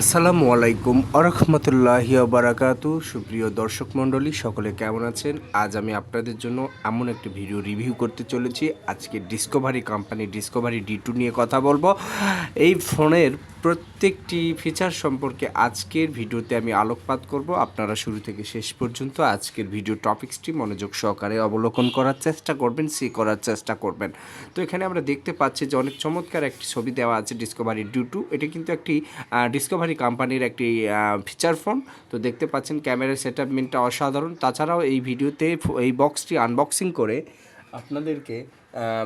আসসালামু আলাইকুম আরহামতুল্লাহি বারাকাতু। সুপ্রিয় দর্শক মণ্ডলী, সকলে কেমন আছেন? আজ আমি আপনাদের জন্য এমন একটি ভিডিও রিভিউ করতে চলেছি। আজকে discovery company discovery D two নিয়ে কথা বলব। এই ফোনের প্রত্যেকটি ফিচার সম্পর্কে আজকের ভিডিওতে আমি আলোকপাত করব। আপনারা শুরু থেকে শেষ পর্যন্ত আজকের ভিডিও টপিক্সটি মনোযোগ সহকারে অবলোকন করার চেষ্টা করবেন, সি করার চেষ্টা করবেন। তো এখানে আমরা দেখতে পাচ্ছি যে অনেক চমৎকার একটি ছবি দেওয়া আছে ডিসকভারি ডি টু এটা কিন্তু একটি ডিসকভারি কোম্পানির একটি ফিচার ফোন তো দেখতে পাচ্ছেন ক্যামেরার সেট অসাধারণ। তাছাড়াও এই ভিডিওতে এই বক্সটি আনবক্সিং করে আপনাদেরকে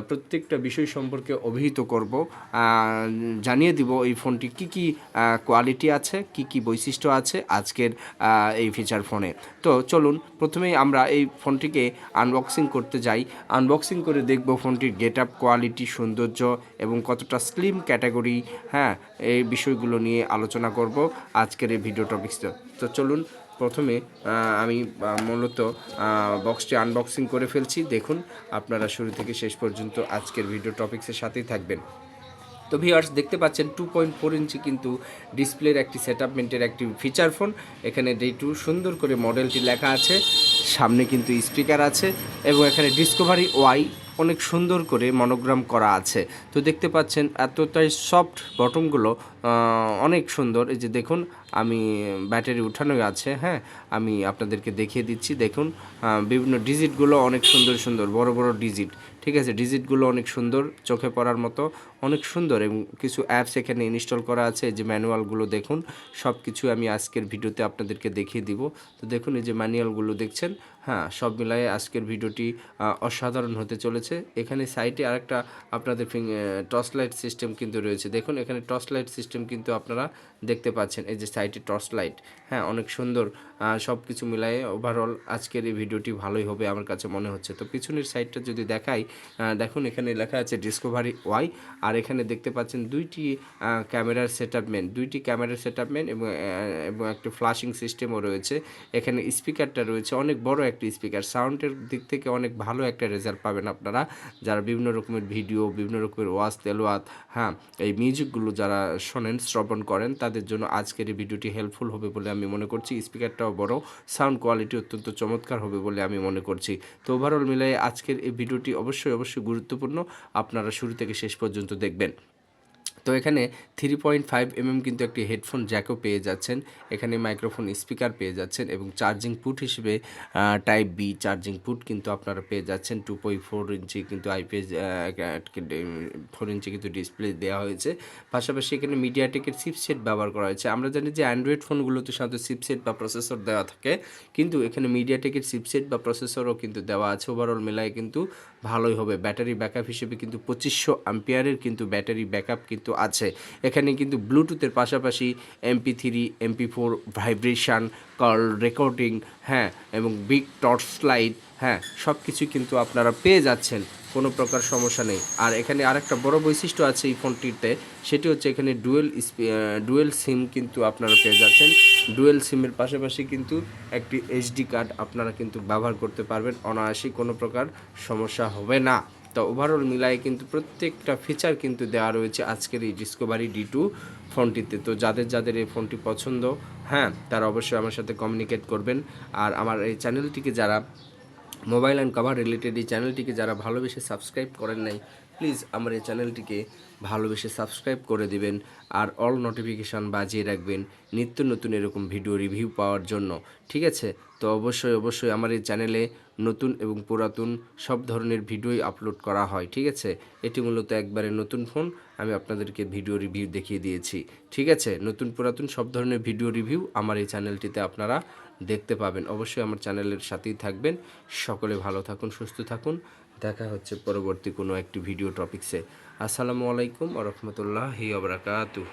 প্রত্যেকটা বিষয় সম্পর্কে অভিহিত করব। জানিয়ে দিব এই ফোনটি কি কি কোয়ালিটি আছে, কি কি বৈশিষ্ট্য আছে আজকের এই ফিচার ফোনে তো চলুন, প্রথমেই আমরা এই ফোনটিকে আনবক্সিং করতে যাই। আনবক্সিং করে দেখব ফোনটির গেট আপ কোয়ালিটি সৌন্দর্য এবং কতটা স্লিম ক্যাটাগরি হ্যাঁ এই বিষয়গুলো নিয়ে আলোচনা করব আজকের এই ভিডিও টপিক্সটা তো চলুন প্রথমে আমি মূলত বক্সটি আনবক্সিং করে ফেলছি। দেখুন, আপনারা শুরু থেকে শেষ পর্যন্ত আজকের ভিডিও টপিক্সের সাথেই থাকবেন। তো ভিউয়ার্স দেখতে পাচ্ছেন টু পয়েন্ট ফোর ইঞ্চি কিন্তু ডিসপ্লের একটি সেটআপমেন্টের একটি ফিচার ফোন এখানে ডে টু সুন্দর করে মডেলটি লেখা আছে। সামনে কিন্তু স্পিকার আছে এবং এখানে ডিসকভারি ওয়াই অনেক সুন্দর করে মনোগ্রাম করা আছে। তো দেখতে পাচ্ছেন, এতটাই সফট বটমগুলো অনেক সুন্দর। এই যে দেখুন আমি ব্যাটারি উঠানো আছে হ্যাঁ আমি আপনাদেরকে দেখিয়ে দিচ্ছি। দেখুন বিভিন্ন ডিজিটগুলো অনেক সুন্দর সুন্দর, বড় বড় ডিজিট, ঠিক আছে? ডিজিটগুলো অনেক সুন্দর, চোখে পড়ার মতো অনেক সুন্দর এবং কিছু অ্যাপস এখানে ইনস্টল করা আছে যে ম্যানুয়ালগুলো দেখুন সব কিছু আমি আজকের ভিডিওতে আপনাদেরকে দেখিয়ে দিব। তো দেখুন, এই যে ম্যানুয়ালগুলো দেখছেন হ্যাঁ সব মিলায়ে আজকের ভিডিওটি অসাধারণ হতে চলেছে। এখানে সাইটে আরেকটা আপনাদের টর্চ লাইট সিস্টেম কিন্তু রয়েছে। দেখুন, এখানে টর্চ লাইট সিস্টেম কিন্তু আপনারা দেখতে পাচ্ছেন, এই যে সাইটে টর্চ লাইট। হ্যাঁ অনেক সুন্দর সব কিছু মিলায়ে ওভারঅল আজকের এই ভিডিওটি ভালোই হবে আমার কাছে মনে হচ্ছে। তো পিছনের সাইডটা যদি দেখাই দেখুন এখানে লেখা আছে ডিসকভারি ওয়াই আর এখানে দেখতে পাচ্ছেন দুইটি ক্যামেরার সেটআপমেন্ট দুইটি ক্যামেরার সেটআপমেন্ট এবং এবং একটি ফ্লাশিং সিস্টেমও রয়েছে। এখানে স্পিকারটা রয়েছে, অনেক বড় একটি স্পিকার সাউন্ডের দিক থেকে অনেক ভালো একটা রেজাল্ট পাবেন আপনারা। যারা বিভিন্ন রকমের ভিডিও বিভিন্ন রকমের ওয়াজ তেলোয়াত হ্যাঁ এই মিউজিকগুলো যারা শোনেন, শ্রবণ করেন, তাদের জন্য আজকের এই ভিডিওটি হেল্পফুল হবে বলে আমি মনে করছি। স্পিকারটাও বড় সাউন্ড কোয়ালিটি অত্যন্ত চমৎকার হবে বলে আমি মনে করছি। তো ওভারঅল মিলাই আজকের এই ভিডিওটি অবশ্যই অবশ্যই গুরুত্বপূর্ণ। আপনারা শুরু থেকে শেষ পর্যন্ত দেখবেন। তো এখানে থ্রি পয়েন্ট ফাইভ এমএম কিন্তু একটি হেডফোন জ্যাকও পেয়ে যাচ্ছেন। এখানে মাইক্রোফোন স্পিকার পেয়ে যাচ্ছেন এবং চার্জিং পুট হিসেবে টাইপ বি চার্জিং পুট কিন্তু আপনারা পেয়ে যাচ্ছেন। টু পয়েন্ট ফোর ইঞ্চি কিন্তু আইপিএস ফোর ইঞ্চি কিন্তু ডিসপ্লে দেওয়া হয়েছে। পাশাপাশি এখানে মিডিয়াটেকের চিপসেট ব্যবহার করা হয়েছে। আমরা জানি যে অ্যান্ড্রয়েড ফোনগুলোতে সাধারণত চিপসেট বা প্রসেসর দেওয়া থাকে, কিন্তু এখানে মিডিয়াটেকের চিপসেট বা প্রসেসরও কিন্তু দেওয়া আছে। ওভারঅল মেলায় কিন্তু ভালোই হবে। ব্যাটারি ব্যাকআপ হিসেবে কিন্তু পঁচিশশো অ্যাম্পিয়ারের কিন্তু ব্যাটারি ব্যাকআপ কিন্তু আছে। এখানে কিন্তু ব্লুটুথের পাশাপাশি MP three MP four vibration call recording হ্যাঁ এবং বিগ টর্চ লাইট হ্যাঁ সব কিছু কিন্তু আপনারা পেয়ে যাচ্ছেন, কোনো প্রকার সমস্যা নেই। আর এখানে আরেকটা বড় বৈশিষ্ট্য আছে এই ফোনটিতে, সেটি হচ্ছে এখানে ডুয়েল ডুয়েল সিম কিন্তু আপনারা পেয়ে যাচ্ছেন। ডুয়েল সিমের পাশাপাশি কিন্তু একটি এইচডি কার্ড আপনারা কিন্তু ব্যবহার করতে পারবেন। অনায়াসই কোনো প্রকার সমস্যা হবে না। তো ওভারঅল মিলায় কিন্তু প্রত্যেকটা ফিচার কিন্তু দেওয়া রয়েছে আজকের এই ডিসকভারি ডি টু ফোনটিতে তো যাদের যাদের এই ফোনটি পছন্দ হ্যাঁ তারা অবশ্যই আমার সাথে কমিউনিকেট করবেন। আর আমার এই চ্যানেলটিকে যারা মোবাইল অ্যান্ড কভার রিলেটেড এই চ্যানেলটিকে যারা ভালোবেসে সাবস্ক্রাইব করেন নাই প্লিজ আমার এই চ্যানেলটিকে ভালোবেসে সাবস্ক্রাইব করে দিবেন আর অল নোটিফিকেশান বাজিয়ে রাখবেন নিত্য নতুন এরকম ভিডিও রিভিউ পাওয়ার জন্য, ঠিক আছে? তো অবশ্যই অবশ্যই আমার এই চ্যানেলে নতুন এবং পুরাতন সব ধরনের ভিডিওই আপলোড করা হয়, ঠিক আছে? এটি মূলত একবারে নতুন ফোন, আমি আপনাদেরকে ভিডিও রিভিউ দেখিয়ে দিয়েছি, ঠিক আছে? নতুন, পুরাতন সব ধরনের ভিডিও রিভিউ আমার এই চ্যানেলটিতে আপনারা দেখতে পাবেন। অবশ্যই আমার চ্যানেলের সাথেই থাকবেন। সকলে ভালো থাকুন, সুস্থ থাকুন। দেখা হচ্ছে পরবর্তী কোনো একটি ভিডিও টপিক্সে আসসালামু আলাইকুম আ রহমতুল্লাহি আবরাকাতু